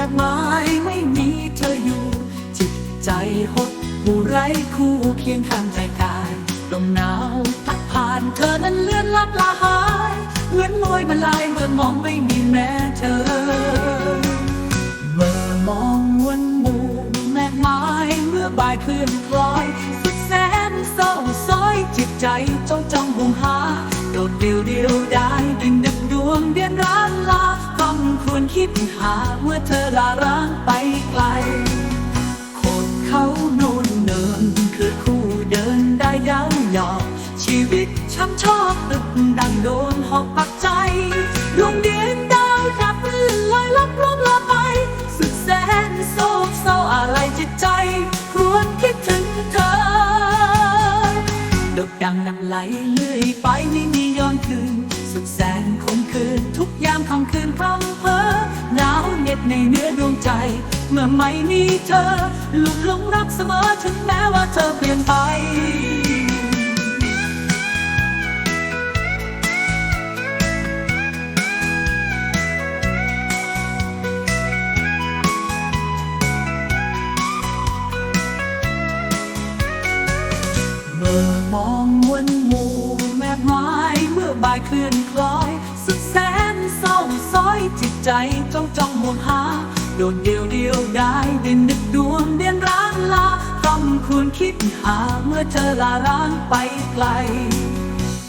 วนหมู่แม่ไม้ไม่มีเธออยู่ จิตใจหดหูไร้คู่เคียงข้างใจกายลมหนาวพัดผ่านเธอนั้นเลื่อนลับลาหายเหมือนลอยมาลายเมื่อมองไม่มีแม้เธอ เมื่อมองวนหมู่แม่ไม้เมื่อบ่ายเคลื่อนคล้อยสุดแสนเศร้าซ้อยจิตใจจ้องจ้องบุงหาโดดเดียวเดียวได้ดินดึกดวงเดียนร้านลา คำควรคิดหาเมื่อเธอลาร้างไปไกลโคดเขาโน่นเนินคือคู่เดินได้ยั้งยอกชีวิตช้ำชอบตึกดังโดนหอกปักใจดวงเดือนดาวดับลื่นลอยลับลมละไป สุดแสนโศกเศร้าอะไรจิตใจครวญคิดถึงเธอดกดังน้ำไหลเลื่อยไปไม่มีย้อนคืน สุดแสนคมคืนทุกยามค่ำคืนพร่ำเในเนื้อดวงใจ เมื่อไม่มีเธอหลุดหลงรักเสมอถึงแม้ว่าเธอเปลี่ยนไปเมื่อมองมวลหมู่แม่ไม้เมื่อบ่ายเคลื่อนคล้อย ใจจ้องจ้องมองหา โดดเดียวเดียวได้ดินดึกดวงเดียนร้างลาต้องควรคิดหาเมื่อเธอลาร้างไปไกล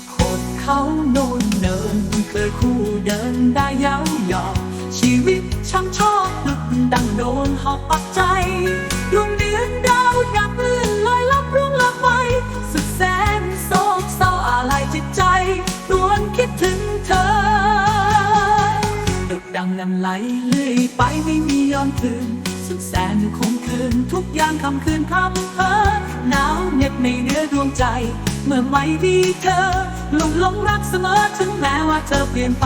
โคดเขาโน่นเนินเคยคู่เดินได้ย้าหยอกชีวิตช่างชอบดึกดังโดนหอกปักใจดวงเดือนดาวดัังไหลเลื่อยไปไม่มีย้อนคืน สุดแสนคงคืน ทุกอย่างคำคืนคำเพ้อหนาวเหน็บในเนื้อดวงใจ เมื่อไม่มีเธอหลงหลงรักเสมอถึงแม้ว่าเธอเปลี่ยนไป